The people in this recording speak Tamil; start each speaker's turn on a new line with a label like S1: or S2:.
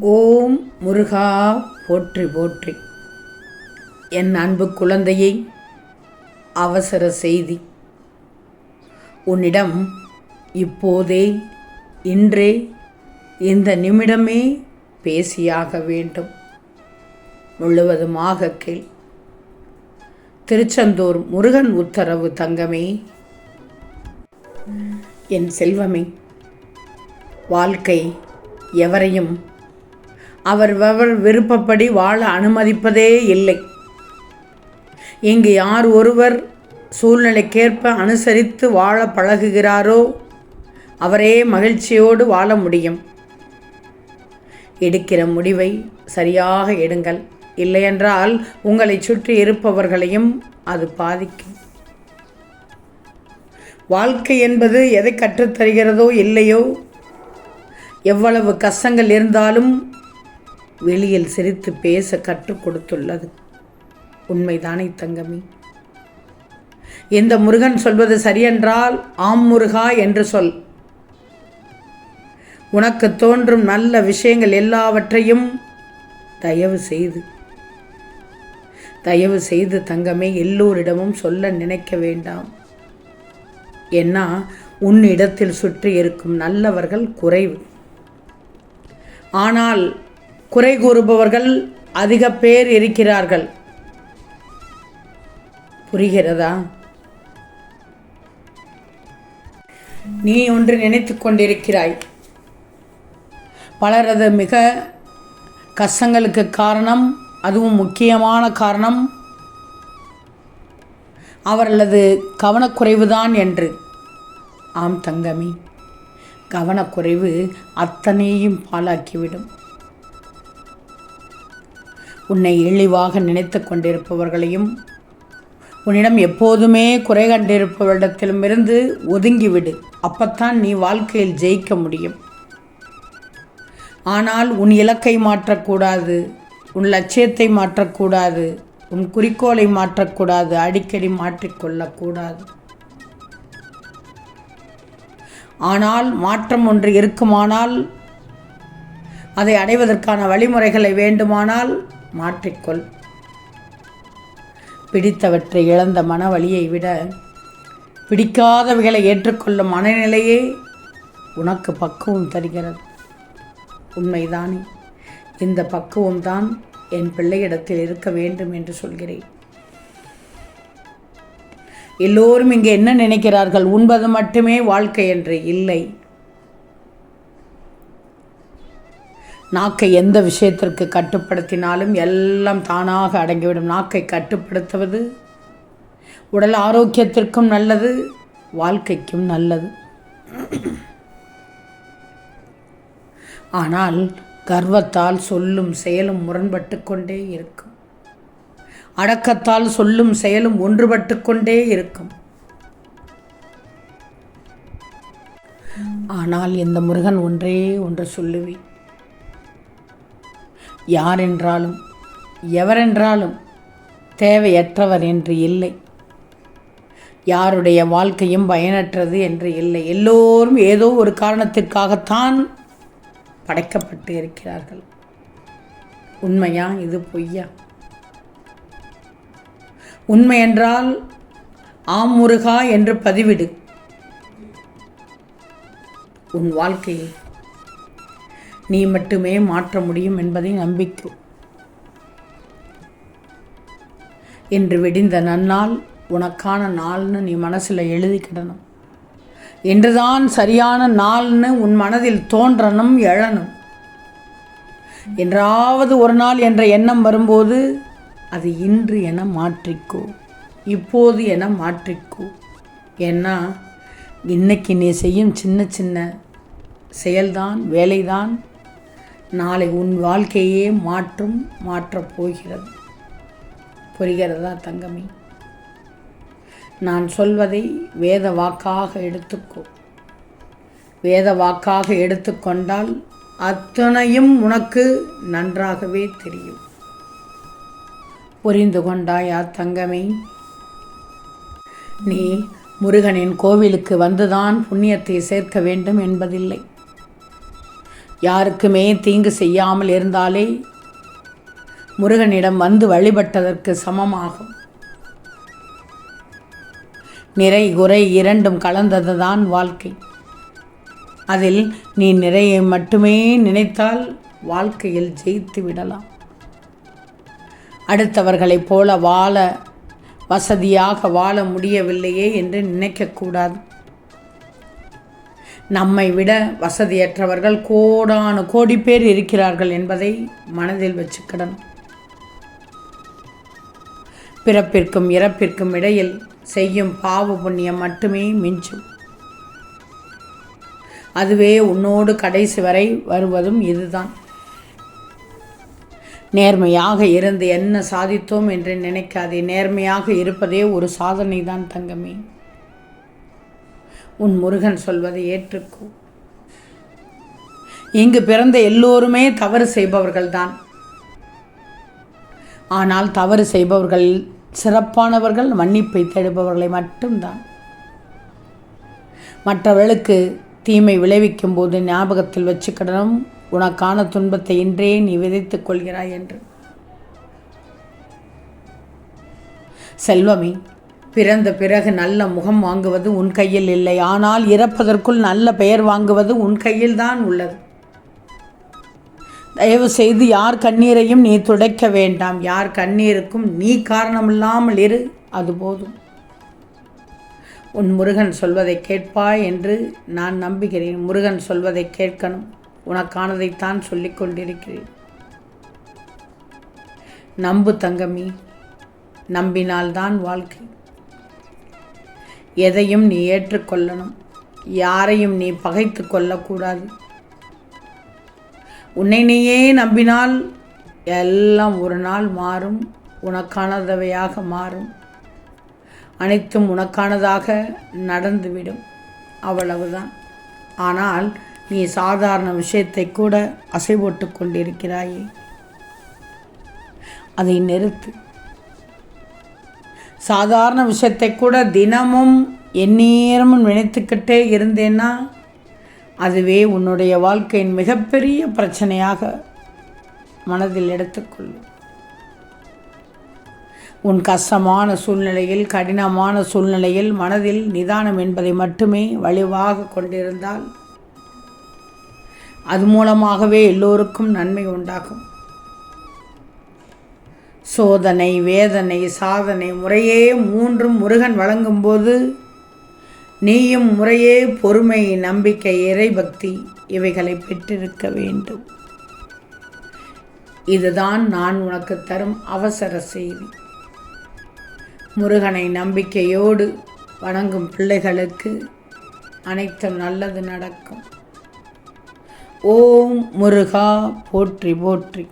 S1: ஓம் முருகா போற்றி போற்றி. என் அன்பு குழந்தையை அவசர செய்தி. உன்னிடம் இப்போதே இன்றே இந்த நிமிடமே பேசியாக வேண்டும். முழுவதுமாக கேள். திருச்செந்தூர் முருகன் உத்தரவு தங்கமே. என் செல்வமே வாழ்க்கை எவரையும் அவர் அவர் விருப்பப்படி வாழ அனுமதிப்பதே இல்லை. இங்கு யார் ஒருவர் சூழ்நிலைக்கேற்ப அனுசரித்து வாழ பழகுகிறாரோ அவரே மகிழ்ச்சியோடு வாழ முடியும். எடுக்கிற முடிவை சரியாக எடுங்கள். இல்லையென்றால் உங்களை சுற்றி இருப்பவர்களையும் அது பாதிக்கும். வாழ்க்கை என்பது எதை கற்றுத்தருகிறதோ இல்லையோ எவ்வளவு கஷ்டங்கள் இருந்தாலும் வெளியில் சிரித்து பேச கற்றுக் கொடுத்துள்ளது. உண்மைதானே தங்கமி? இந்த முருகன் சொல்வது சரியென்றால் ஆம் முருகா என்று சொல். உனக்கு தோன்றும் நல்ல விஷயங்கள் எல்லாவற்றையும் தயவு செய்து தயவு செய்து தங்கமே எல்லோரிடமும் சொல்ல நினைக்க வேண்டாம். ஏன்னா உன்னிடத்தில் சுற்றி இருக்கும் நல்லவர்கள் குறைவு. ஆனால் குறை கூறுபவர்கள் அதிக பேர் இருக்கிறார்கள். புரிகிறதா? நீ ஒன்று நினைத்து கொண்டிருக்கிறாய். பலரது மிக கஷ்டங்களுக்கு காரணம் அதுவும் முக்கியமான காரணம். அவர்களது கவனக்குறைவுதான் என்று. ஆம் தங்கமி கவனக்குறைவு அத்தனையும் பாழாக்கிவிடும். உன்னை இழிவாக நினைத்து கொண்டிருப்பவர்களையும் உன்னிடம் எப்போதுமே குறை கண்டிருப்பவரிடத்திலுமிருந்து ஒதுங்கிவிடு. அப்பத்தான் நீ வாழ்க்கையில் ஜெயிக்க முடியும். ஆனால் உன் இலக்கை மாற்றக்கூடாது உன் லட்சியத்தை மாற்றக்கூடாது உன் குறிக்கோளை மாற்றக்கூடாது அடிக்கடி மாற்றிக்கொள்ளக்கூடாது. ஆனால் மாற்றம் ஒன்று இருக்குமானால் அதை அடைவதற்கான வழிமுறைகளை வேண்டுமானால் மாற்றிக்கொள். பிடித்தவற்றை இழந்த மனவலியை விட பிடிக்காதவைகளை ஏற்றுக்கொள்ளும் மனநிலையே உனக்கு பக்குவம் தருகிறது. உண்மைதானே. இந்த பக்குவம்தான் என் பிள்ளையிடத்தில் இருக்க வேண்டும் என்று சொல்கிறேன். எல்லோரும் இங்கே என்ன நினைக்கிறார்கள்? உண்பது மட்டுமே வாழ்க்கை என்று இல்லை. நாக்கை எந்த விஷயத்திற்கு கட்டுப்படுத்தினாலும் எல்லாம் தானாக அடங்கிவிடும். நாக்கை கட்டுப்படுத்துவது உடல் ஆரோக்கியத்திற்கும் நல்லது வாழ்க்கைக்கும் நல்லது. ஆனால் கர்வத்தால் சொல்லும் செயலும் முரண்பட்டு கொண்டே இருக்கும். அடக்கத்தால் சொல்லும் செயலும் ஒன்றுபட்டு கொண்டே இருக்கும். ஆனால் இந்த முருகன் ஒன்றே ஒன்று சொல்லுவேன். யார் என்றாலும் எவரென்றாலும் தேவையற்றவர் என்று இல்லை. யாருடைய வாழ்க்கையும் பயனற்றது என்று இல்லை. எல்லோரும் ஏதோ ஒரு காரணத்திற்காகத்தான் படைக்கப்பட்டு இருக்கிறார்கள். உண்மையா இது பொய்யா? உண்மை என்றால் ஆம் முருகா என்று பதிவிடு. உன் வாழ்க்கையை நீ மட்டுமே மாற்ற முடியும் என்பதை நம்பிக்கை. என்று விடிந்த நன்னால் உனக்கான நாள்னு நீ மனசில் எழுதிக்கிடணும் என்றுதான் சரியான நாள்னு உன் மனதில் தோன்றணும் எழணும். என்றாவது ஒரு நாள் என்ற எண்ணம் வரும்போது அது இன்று என மாற்றிக்கோ இப்போது என மாற்றிக்கோ. ஏன்னா இன்னைக்கு நீ செய்யும் சின்ன சின்ன செயல்தான் வேலைதான் நாளை உன் வாழ்க்கையே மாற்றும் மாற்றப் போகிறது. புரிகிறதா தங்கமி? நான் சொல்வதை வேத வாக்காக எடுத்துக்கோ. வேத வாக்காக எடுத்துக்கொண்டால் அத்தனையும் உனக்கு நன்றாகவே தெரியும். புரிந்து கொண்டாயா தங்கமே? நீ முருகனின் கோவிலுக்கு வந்துதான் புண்ணியத்தை சேர்க்க வேண்டும் என்பதில்லை. யாருக்குமே தீங்கு செய்யாமல் இருந்தாலே முருகனிடம் வந்து வழிபட்டதற்கு சமமாகும். நிறை குறை இரண்டும் கலந்ததுதான் வாழ்க்கை. அதில் நீ நிறையை மட்டுமே நினைத்தால் வாழ்க்கையில் ஜெயித்து விடலாம். அடுத்தவர்களைப் போல வாழ வசதியாக வாழ முடியவில்லையே என்று நினைக்கக்கூடாது. நம்மை விட வசதியற்றவர்கள் கோடானு கோடி பேர் இருக்கிறார்கள் என்பதை மனதில் வச்சுக்கிடணும் பிறப்பிற்கும் இறப்பிற்கும் இடையில் செய்யும் பாவ புண்ணியம் மட்டுமே மிஞ்சும். அதுவே உன்னோடு கடைசி வரை வருவதும் இதுதான். நேர்மையாக இருந்து என்ன சாதித்தோம் என்று நினைக்காதே. நேர்மையாக இருப்பதே ஒரு சாதனை தான் தங்கமே. உன் முருகன் சொல்வதை ஏற்றுக்கும் இங்கு பிறந்த எல்லோருமே தவறு செய்பவர்கள்தான். ஆனால் தவறு செய்பவர்கள் சிறப்பானவர்கள் மன்னிப்பை தேடுபவர்களை மட்டும்தான். மற்றவர்களுக்கு தீமை விளைவிக்கும் போது ஞாபகத்தில் வச்சுக்கிடணும். உனக்கான துன்பத்தை இன்றே நீ விதைத்துக் கொள்கிறாய் என்று. செல்வமே பிறந்த பிறகு நல்ல முகம் வாங்குவது உன் கையில் இல்லை. ஆனால் இறப்பதற்குள் நல்ல பெயர் வாங்குவது உன் கையில் தான் உள்ளது. தயவு செய்து யார் கண்ணீரையும் நீ துடைக்க வேண்டாம். யார் கண்ணீருக்கும் நீ காரணமில்லாமல் இரு. அது போதும். உன் முருகன் சொல்வதை கேட்பாய் என்று நான் நம்புகிறேன். முருகன் சொல்வதை கேட்கணும். உனக்கானதைத்தான் சொல்லிக் கொண்டிருக்கிறேன். நம்பு தங்கமி. நம்பினால்தான் வாழ்க்கை. எதையும் நீ ஏற்றுக்கொள்ளணும். யாரையும் நீ பகைத்து கொள்ளக்கூடாது. உன்னை நீயே நம்பினால் எல்லாம் ஒரு நாள் மாறும் உனக்கானதவையாக மாறும். அனைத்தும் உனக்கானதாக நடந்துவிடும். அவ்வளவுதான். ஆனால் நீ சாதாரண விஷயத்தை கூட அசைபோட்டு கொண்டிருக்கிறாயே. அதை நிறுத்து. சாதாரண விஷயத்தை கூட தினமும் எந்நேரமும் நினைத்துக்கிட்டே இருந்தேன்னா அதுவே உன்னுடைய வாழ்க்கையின் மிகப்பெரிய பிரச்சனையாக மனதில் எடுத்துக்கொள்ளும். உன் கஷ்டமான சூழ்நிலையில் கடினமான சூழ்நிலையில் மனதில் நிதானம் என்பதை மட்டுமே வலிவாக கொண்டிருந்தால் அது மூலமாகவே எல்லோருக்கும் நன்மை உண்டாகும். சோதனை வேதனை சாதனை முறையே மூன்றும் முருகன் வழங்கும்போது நீயும் முறையே பொறுமை நம்பிக்கை இறைபக்தி இவைகளை பெற்றிருக்க வேண்டும். இதுதான் நான் உனக்கு தரும் அவசர செய்தி. முருகனை நம்பிக்கையோடு வணங்கும் பிள்ளைகளுக்கு அனைத்தும் நல்லது நடக்கும். ஓம் முருகா போற்றி போற்றி.